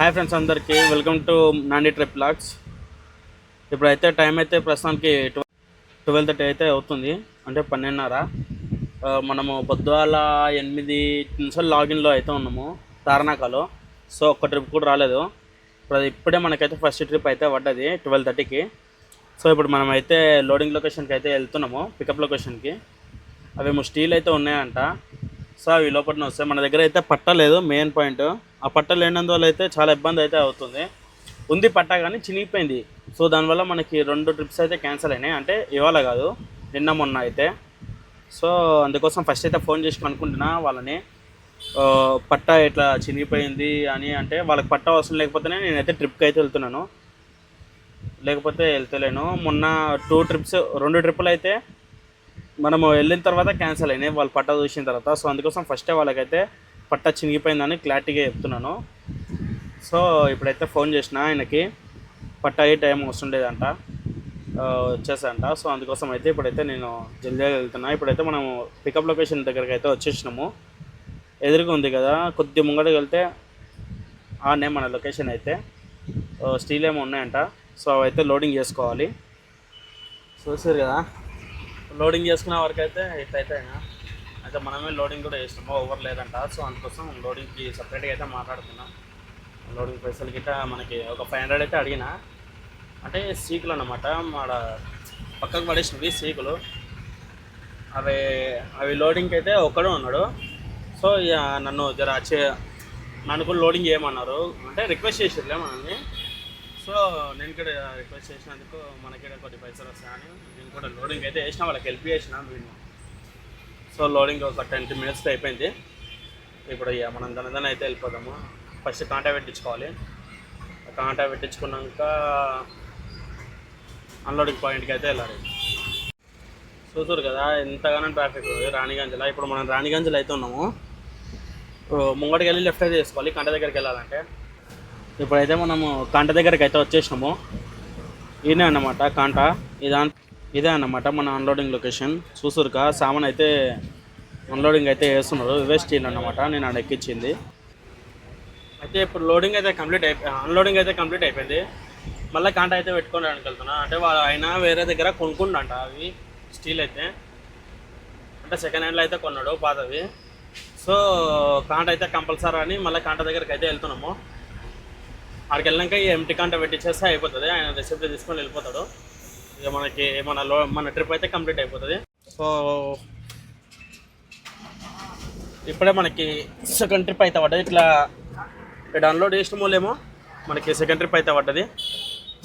Hi friends అందరికీ welcome to Nandi trip vlogs. ఇప్పుడైతే time అయితే ప్రస్తుతానికి ట్వెల్వ్ థర్టీ అయితే అవుతుంది అంటే పన్నెండున్నర. మనము పొద్దుగాల ఎనిమిది నిమిషాలు లాగిన్లో అయితే ఉన్నాము తారణాకలో సో ఒక్క ట్రిప్ కూడా రాలేదు. ఇప్పుడు అది ఇప్పుడే మనకైతే ఫస్ట్ ట్రిప్ అయితే పడ్డది ట్వెల్వ్ థర్టీకి. సో ఇప్పుడు మనం అయితే లోడింగ్ లొకేషన్కి అయితే వెళ్తున్నాము పికప్ లొకేషన్కి. అవేమో స్టీల్ అయితే ఉన్నాయంట. సో అవి లోపల వస్తాయి మన దగ్గర అయితే పట్టలేదు మెయిన్ పాయింట్. ఆ పట్ట లేనందువల్ల అయితే చాలా ఇబ్బంది అయితే అవుతుంది. ఉంది పట్ట కానీ చినిగిపోయింది. సో దానివల్ల మనకి రెండు ట్రిప్స్ అయితే క్యాన్సిల్ అయినాయి. అంటే ఇవాళ కాదు నిన్న మొన్న అయితే. సో అందుకోసం ఫస్ట్ అయితే ఫోన్ చేసి అనుకుంటున్నా వాళ్ళని. పట్ట ఇట్లా చినిగిపోయింది అని అంటే వాళ్ళకి పట్ట అవసరం లేకపోతేనే నేనైతే ట్రిప్కి అయితే వెళ్తున్నాను. లేకపోతే వెళ్తలేను. మొన్న టూ ట్రిప్స్ రెండు ట్రిప్పులు అయితే మనము వెళ్ళిన తర్వాత క్యాన్సిల్ అయినాయి. వాళ్ళు పట్ట చూసిన తర్వాత. సో అందుకోసం ఫస్టే వాళ్ళకైతే పట్ట చినిగిపోయిందని క్లారిటీగా చెప్తున్నాను. సో ఇప్పుడైతే ఫోన్ చేసిన ఆయనకి. పట్ట అయ్యే టైం అవసరం లేదంట వచ్చేసంట సో అందుకోసం అయితే ఇప్పుడైతే నేను జల్దీగా వెళ్తున్నా. ఇప్పుడైతే మనం పికప్ లొకేషన్ దగ్గరికి అయితే వచ్చేసినాము. ఎదురుగా ఉంది కదా. కొద్ది ముంగడికి వెళ్తే ఆనే మన లొకేషన్ అయితే. స్టీల్ ఏమో ఉన్నాయంట. సో అవైతే లోడింగ్ చేసుకోవాలి. చూసారు కదా. లోడింగ్ చేసుకునే వరకు అయితే ఇట్లయితే అయితే మనమే లోడింగ్ కూడా వేసినాము ఓవర్ లేదంట. సో అందుకోసం లోడింగ్కి సపరేట్గా అయితే మాట్లాడుతున్నాం. లోడింగ్ పైసలు గిట్ట మనకి ఒక ఫైవ్ హండ్రెడ్ అయితే అడిగిన అంటే సీకులు అనమాట మాడ పక్కకు పడేసినవి సీకులు. అవి అవి లోడింగ్కి అయితే ఒక్కడే ఉన్నాడు. సో ఇక నన్ను జర చే నన్ను కూడా లోడింగ్ చేయమన్నారు. అంటే రిక్వెస్ట్ చేసిర్లే మనల్ని. సో నేను కూడా రిక్వెస్ట్ చేసినందుకు మనకి కూడా కొద్ది పైసలు వస్తాయని నేను కూడా లోడింగ్ అయితే వేసిన వాళ్ళకి హెల్ప్ చేసిన నేను సో లోడింగ్ ఒక ట్వంటీ మినిట్స్ అయిపోయింది. ఇప్పుడు ఇక మనం దనదన అయితే వెళ్ళిపోదాము. ఫస్ట్ కాంటా పెట్టించుకోవాలి. కాంటా పెట్టించుకున్నాక అన్లోడింగ్ పాయింట్కి అయితే వెళ్ళాలి. చూసారు కదా ఎంతగానో ట్రాఫిక్ రాణిగంజ్లో. ఇప్పుడు మనం రాణిగంజ్లో అయితే ఉన్నాము. ముంగడికి వెళ్ళి లెఫ్ట్ అయితే చేసుకోవాలి కంట దగ్గరికి వెళ్ళాలంటే. ఇప్పుడైతే మనము కాంట దగ్గరికి అయితే వచ్చేసినాము. ఈయన అన్నమాట కాంట. ఇదా ఇదే అన్నమాట మన అన్లోడింగ్ లొకేషన్ చూసురుక సామాన్ అయితే అన్లోడింగ్ అయితే వేస్తున్నారు. ఇవే స్టీల్ అన్నమాట నేను ఆడ ఎక్కించింది అయితే ఇప్పుడు లోడింగ్ అయితే కంప్లీట్ అయిపోయి అన్లోడింగ్ అయితే కంప్లీట్ అయిపోయింది. మళ్ళీ కాంట అయితే పెట్టుకోవడానికి వెళ్తున్నా. అంటే వాళ్ళు ఆయన వేరే దగ్గర కొనుక్కుండంట అవి స్టీల్ అయితే. అంటే సెకండ్ హ్యాండ్లో అయితే కొన్నాడు పాతవి. సో కాంట అయితే కంపల్సరీ అని మళ్ళీ కాంట దగ్గరికి అయితే వెళ్తున్నాము. అక్కడికి వెళ్ళాక ఈ ఎంటీ కాంట పెట్టించేస్తే అయిపోతుంది. ఆయన రెసిప్ట్ తీసుకొని వెళ్ళిపోతాడు. మనకి మన లో మన ట్రిప్ అయితే కంప్లీట్ అయిపోతుంది. సో ఇప్పుడే మనకి సెకండ్ ట్రిప్ అయితే పడ్డది. ఇట్లా డౌన్లోడ్ చేసిన మూలేమో మనకి సెకండ్ ట్రిప్ అయితే పడ్డది.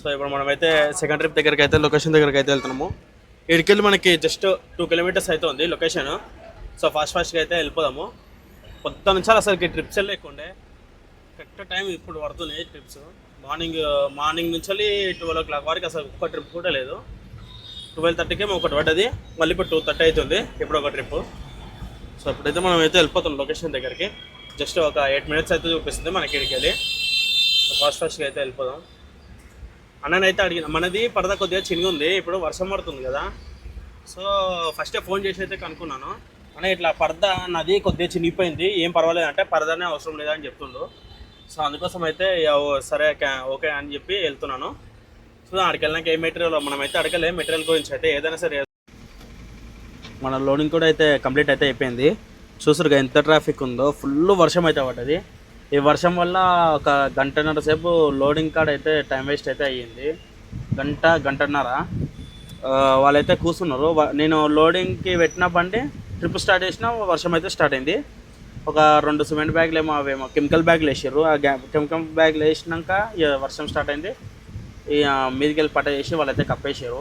సో ఇప్పుడు మనమైతే సెకండ్ ట్రిప్ దగ్గరికి అయితే లొకేషన్ దగ్గరికి అయితే వెళ్తున్నాము. ఇక్కడికి మనకి జస్ట్ టూ కిలోమీటర్స్ అయితే ఉంది లొకేషన్ సో ఫాస్ట్ ఫాస్ట్గా అయితే వెళ్ళిపోదాము. కొత్త నుంచి అసలుకి ట్రిప్స్ వెళ్ళకుండే కరెక్ట్ టైం ఇప్పుడు పడుతున్నాయి ట్రిప్స్ మార్నింగ్ మార్నింగ్ నుంచి ట్వెల్వ్ ఓ క్లాక్ వరకు అసలు ఒక్క ట్రిప్ కూడా లేదు. ట్వెల్వ్ థర్టీకే ఒకటి పడ్డది. మళ్ళీ ఇప్పుడు టూ థర్టీ అవుతుంది ఇప్పుడు ఒక ట్రిప్ సో ఇప్పుడైతే మనం అయితే వెళ్ళిపోతాం లొకేషన్ దగ్గరికి. జస్ట్ ఒక ఎయిట్ మినిట్స్ అయితే చూపిస్తుంది మనకి ఇక్కడికి వెళ్ళి. సో ఫాస్ట్ ఫాస్ట్గా అయితే వెళ్ళిపోదాం. అన్ననైతే అడిగిన మనది పరద కొద్దిగా చినిగి ఉంది. ఇప్పుడు వర్షం పడుతుంది కదా. సో ఫస్టే ఫోన్ చేసి అయితే కనుక్కున్నాను. అన్న ఇట్లా పరద నాది కొద్దిగా చినిగిపోయింది. ఏం పర్వాలేదు అంటే పరదనే అవసరం లేదా అని చెప్తుండు. సో అందుకోసం అయితే సరే ఓకే అని చెప్పి వెళ్తున్నాను. సో అక్కడికి వెళ్ళినాక ఏ మెటీరియల్ మనమైతే అడగలే మెటీరియల్ గురించి అయితే ఏదైనా సరే. మన లోడింగ్ కూడా అయితే కంప్లీట్ అయితే అయిపోయింది. చూసారుగా ఎంత ట్రాఫిక్ ఉందో ఫుల్ వర్షం అయితే పడ్డది ఈ వర్షం వల్ల ఒక గంటన్నర సేపు లోడింగ్ కాడ అయితే టైం వేస్ట్ అయితే అయ్యింది. గంట గంటన్నర. వాళ్ళైతే కూర్చున్నారు నేను లోడింగ్కి పెట్టిన బండి ట్రిప్ స్టార్ట్ చేసిన వర్షం అయితే స్టార్ట్ అయింది. ఒక రెండు సిమెంట్ బ్యాగులు ఏమో అవేమో కెమికల్ బ్యాగులు వేసారు ఆ గ్యా కెమికల్ బ్యాగులు వేసినాక ఇక వర్షం స్టార్ట్ అయింది. ఇక మీదికి వెళ్ళి పట్ట చేసి వాళ్ళైతే కప్పేసారు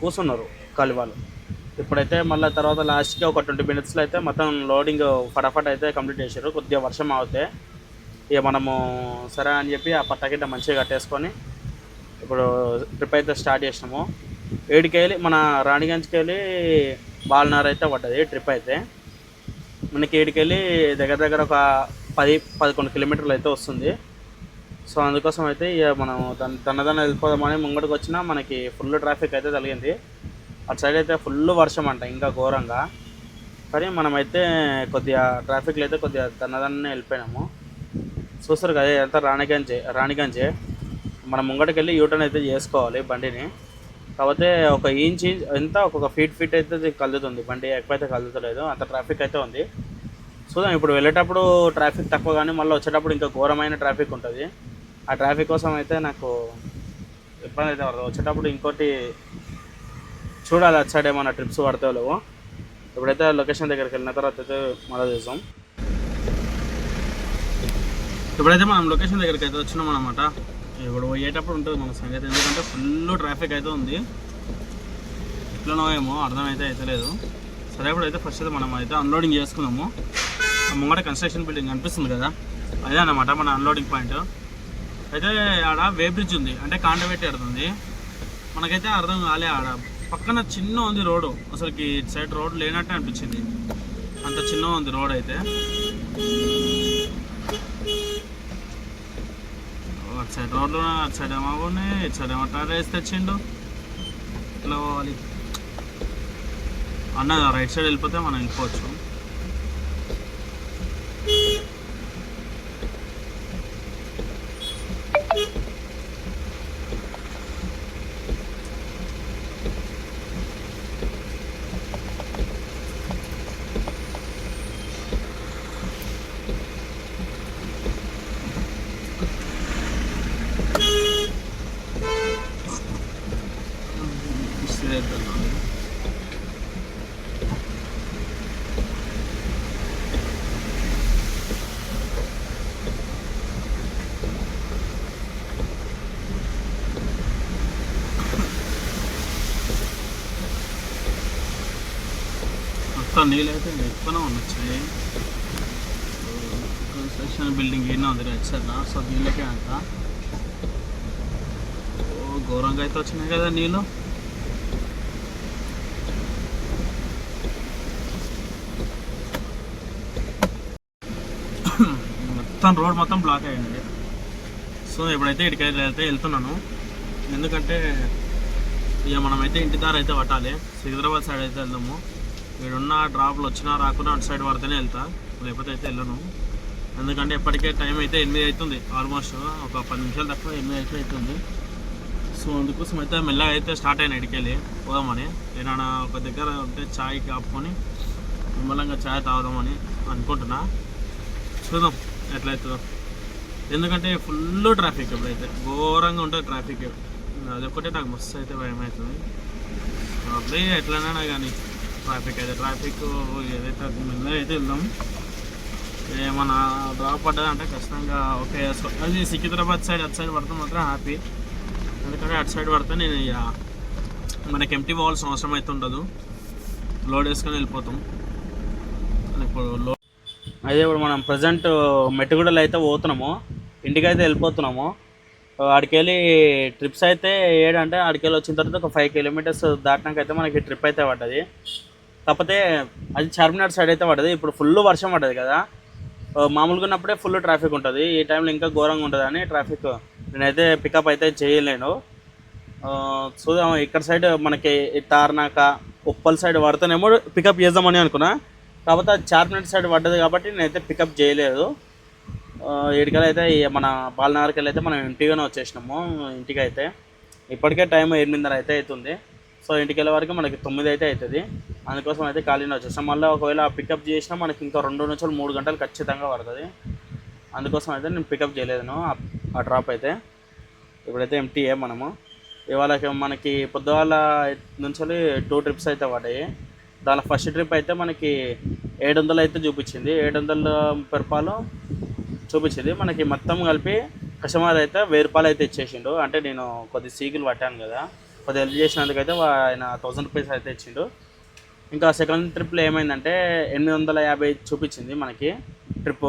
కూర్చున్నారు కలివాళ్ళు ఇప్పుడైతే మళ్ళీ తర్వాత లాస్ట్కి ఒక ట్వంటీ మినిట్స్లో అయితే మొత్తం లోడింగ్ ఫటాఫట్ అయితే కంప్లీట్ చేశారు కొద్దిగా వర్షం అవుతే ఇక మనము సరే అని చెప్పి ఆ పట్టకిட்ட మంచిగా కట్టేసుకొని ఇప్పుడు ట్రిప్ అయితే స్టార్ట్ చేసినాము. ఏడికి వెళ్ళి మన రాణిగంజ్కి వెళ్ళి బాలనార్ అయితే పడ్డది ట్రిప్ అయితే. మనకి ఏడికెళ్ళి దగ్గర దగ్గర ఒక పది పదకొండు కిలోమీటర్లు అయితే వస్తుంది. సో అందుకోసం అయితే ఇక మనం తన దన్నదన్న వెళ్ళిపోదామని ముంగడికి వచ్చినా మనకి ఫుల్ ట్రాఫిక్ అయితే తగిలింది. అటు సైడ్ అయితే ఫుల్ వర్షం అంట ఇంకా ఘోరంగా. కానీ మనమైతే కొద్దిగా ట్రాఫిక్లో అయితే కొద్దిగా దన్నదన్నే వెళ్ళిపోయినాము. చూస్తారు కదా ఎంత రాణిగంజే రాణిగంజే. మనం ముంగడికి వెళ్ళి యూటర్న్ అయితే చేసుకోవాలి బండిని. కాకపోతే ఒక ఇంచ్ ఎంత? ఒక్కొక్క ఫీట్ ఫీట్ అయితే కలుగుతుంది బండి ఎక్కువైతే కలుగుతలేదు అంత ట్రాఫిక్ అయితే ఉంది. చూద్దాం ఇప్పుడు వెళ్ళేటప్పుడు ట్రాఫిక్ తక్కువ కానీ మళ్ళీ వచ్చేటప్పుడు ఇంకా ఘోరమైన ట్రాఫిక్ ఉంటుంది. ఆ ట్రాఫిక్ కోసం అయితే నాకు ఇబ్బంది అయితే పడుతుంది వచ్చేటప్పుడు ఇంకోటి చూడాలి అటు సైడ్ ఏమైనా ట్రిప్స్ పడతావు లేవు. ఇప్పుడైతే లొకేషన్ దగ్గరికి వెళ్ళిన తర్వాత అయితే మళ్ళీ చూసాం ఇప్పుడైతే మనం లొకేషన్ దగ్గరికి అయితే వచ్చినాం అనమాట ఇప్పుడు పోయేటప్పుడు ఉంటుంది మన సంగతి. ఎందుకంటే ఫుల్ ట్రాఫిక్ అయితే ఉంది. ఎట్లనో ఏమో అర్థమైతే అయితే సరే ఇప్పుడు అయితే ఫస్ట్ అయితే మనం అయితే అన్లోడింగ్ చేసుకున్నాము. ఆ ముంగట కన్స్ట్రక్షన్ బిల్డింగ్ అనిపిస్తుంది కదా? అదే అన్నమాట మన అన్లోడింగ్ పాయింట్ అయితే ఆడ వే బ్రిడ్జ్ ఉంది. అంటే కాండవేటి ఆడుతుంది మనకైతే అర్థం కాలే ఆడ. పక్కన చిన్న ఉంది రోడ్డు. అసలుకి ఇటు సైడ్ రోడ్ లేనట్టే అనిపించింది. అంత చిన్న ఉంది రోడ్ అయితే ఓ, అటు సైడ్ రోడ్లు అటు సైడ్ ఏమో ఉన్నాయి ఇటు సైడ్ ఏమో వేసి తెచ్చిండు ఇట్లా పోవాలి అన్న రైట్ సైడ్ వెళ్ళిపోతే మనం వెళ్ళిపోవచ్చు Straight వెళ్ళాలి. నీళ్ళైతే నీళ్ళు అయితే ఎక్కువనే ఉండొచ్చాయి కన్స్ట్రక్షన్ బిల్డింగ్ ఏనా ఉంది రైట్ సైడ్ సో నీళ్ళకే అంట. ఓ ఘోరంగా అయితే వచ్చినాయి కదా నీళ్ళు. మొత్తం రోడ్ మొత్తం బ్లాక్ అయ్యింది సో ఇప్పుడైతే ఇక్కడికి అయితే వెళ్తున్నాను. ఎందుకంటే ఇక మనమైతే ఇంటి దారి అయితే పట్టాలి. సికింద్రాబాద్ సైడ్ అయితే వెళ్దాము. వీడున్న డ్రాప్లు వచ్చినా రాకుండా అటు సైడ్ పడితేనే వెళ్తా. లేకపోతే అయితే వెళ్ళను. ఎందుకంటే ఇప్పటికే టైం అయితే ఎనిమిది అవుతుంది ఆల్మోస్ట్ ఒక పది నిమిషాలు తక్కువ ఎనిమిది అయితే అవుతుంది సో అందుకోసం అయితే మెల్లగా అయితే స్టార్ట్ అయిన ఇడికెళ్ళి పోదామని. ఏదైనా ఒక దగ్గర ఉంటే ఛాయ్ కాపుకొని నిమ్మలంగా ఛాయ్ తాగుదామని అనుకుంటున్నా. చూద్దాం ఎట్లయితుందో. ఎందుకంటే ఫుల్ ట్రాఫిక్ ఇప్పుడైతే. ఘోరంగా ఉంటుంది ట్రాఫిక్ అదొక్కటే నాకు మస్తు అయితే భయం అవుతుంది అప్పుడే ఎట్లైనా కానీ ట్రాఫిక్ అయితే ట్రాఫిక్ ఏదైతే ముందే అయితే వెళ్దాం. ఏమన్నా డ్రాప్ పడ్డది అంటే ఖచ్చితంగా ఓకే. అది సికింద్రాబాద్ సైడ్ అటు సైడ్ పడితే మాత్రం హ్యాపీ. ఎందుకంటే అటు సైడ్ పడితే నేను ఇక మనకి ఎంటీ పోవాల్సిన అవసరం అయితే ఉండదు లోడ్ వేసుకొని వెళ్ళిపోతాం. ఇప్పుడు లో అయితే ఇప్పుడు మనం ప్రజెంట్ మెట్టుగూడలో అయితే పోతున్నాము. ఇంటికి అయితే వెళ్ళిపోతున్నాము. అక్కడికెళ్ళి ట్రిప్స్ అయితే ఏడంటే ఆడికి వెళ్ళి వచ్చిన తర్వాత ఒక ఫైవ్ కిలోమీటర్స్ దాటినాక అయితే మనకి ట్రిప్ అయితే పడ్డది. కాకపోతే అది చార్మినార్ సైడ్ అయితే పడదు ఇప్పుడు ఫుల్ వర్షం పడదు కదా. మామూలుగా ఉన్నప్పుడే ఫుల్ ట్రాఫిక్ ఉంటుంది. ఈ టైంలో ఇంకా ఘోరంగా ఉంటుంది ట్రాఫిక్ నేనైతే పికప్ అయితే చేయలేను. చూద్దాం. ఇక్కడ సైడ్ మనకి తార్నాక ఉప్పల్ సైడ్ పడితేనేమో పికప్ చేద్దామని అనుకున్నా. కాకపోతే చార్మినార్ సైడ్ పడ్డది కాబట్టి నేనైతే పికప్ చేయలేదు. ఇటుకలు అయితే మన బాలనగర్కి వెళ్ళి అయితే మనం ఇంటిగానే వచ్చేసినాము. ఇంటికి అయితే ఇప్పటికే టైం ఎనిమిదిన్నర అయితే అవుతుంది. సో ఇంటికి వెళ్ళే వరకు మనకి తొమ్మిది అయితే అవుతుంది అందుకోసం అయితే ఖాళీనే వచ్చేస్తాం మళ్ళీ ఒకవేళ పికప్ చేసినా మనకి ఇంకా రెండు నుంచి మూడు గంటలు ఖచ్చితంగా పడుతుంది. అందుకోసం అయితే నేను పికప్ చేయలేదు ఆ- డ్రాప్ అయితే. ఇప్పుడైతే ఎంటీఏ మనము. ఇవాళ మనకి పొద్దుగాల నుంచి టూ ట్రిప్స్ అయితే పడ్డాయి. దాని ఫస్ట్ ట్రిప్ అయితే మనకి ఏడు వందలు అయితే చూపించింది. ఏడు వందల ముప్పై రూపాయలు చూపించింది. మనకి మొత్తం కలిపి కస్టమర్ అయితే వెయ్యి రూపాయలు అయితే ఇచ్చేసిండు. అంటే నేను కొద్ది సీకులు పట్టాను కదా. కొద్దిగా హెల్ప్ చేసినందుకు అయితే ఆయన థౌసండ్ రూపీస్ అయితే ఇచ్చిండు. ఇంకా సెకండ్ ట్రిప్లో ఏమైందంటే ఎనిమిది వందల యాభై చూపించింది మనకి ట్రిప్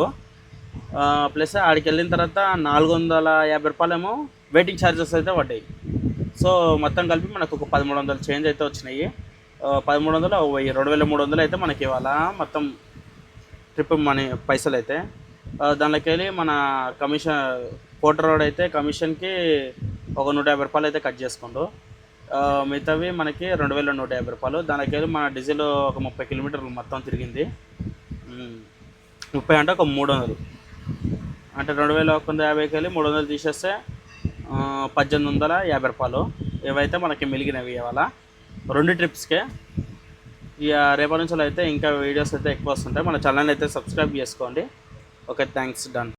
ప్లస్ ఆడికి వెళ్ళిన తర్వాత నాలుగు వందల యాభై రూపాయలేమో వెయిటింగ్ ఛార్జెస్ అయితే పడ్డాయి. సో మొత్తం కలిపి మనకు ఒక పదమూడు వందలు చేంజ్ అయితే వచ్చినాయి. పదమూడు వందలు వెయ్యి రెండు వేల మూడు వందలు అయితే మనకి ఇవాళ మొత్తం ట్రిప్ మనీ పైసలు అయితే. దానిలోకి వెళ్ళి మన కమిషన్ పోటర్ రోడ్ అయితే కమిషన్కి ఒక నూట యాభై రూపాయలు అయితే కట్ చేసుకుంటూ మిగతావి మనకి రెండు వేల నూట యాభై రూపాయలు. దానికి వెళ్ళి మన డీజిల్ ఒక ముప్పై కిలోమీటర్లు మొత్తం తిరిగింది. ముప్పై అంటే ఒక మూడు వందలు. అంటే రెండు వేల ఒక వంద యాభైకి వెళ్ళి మూడు వందలు తీసేస్తే పద్దెనిమిది వందల యాభై రూపాయలు. ఏవైతే మనకి మిలిగినవి ఇవాళ. రెండు ట్రిప్స్కే. ఇక రేపటి నుంచి అయితే ఇంకా వీడియోస్ అయితే ఎక్కువ వస్తుంటాయి. మన ఛానల్ అయితే సబ్స్క్రైబ్ చేసుకోండి. Okay thanks done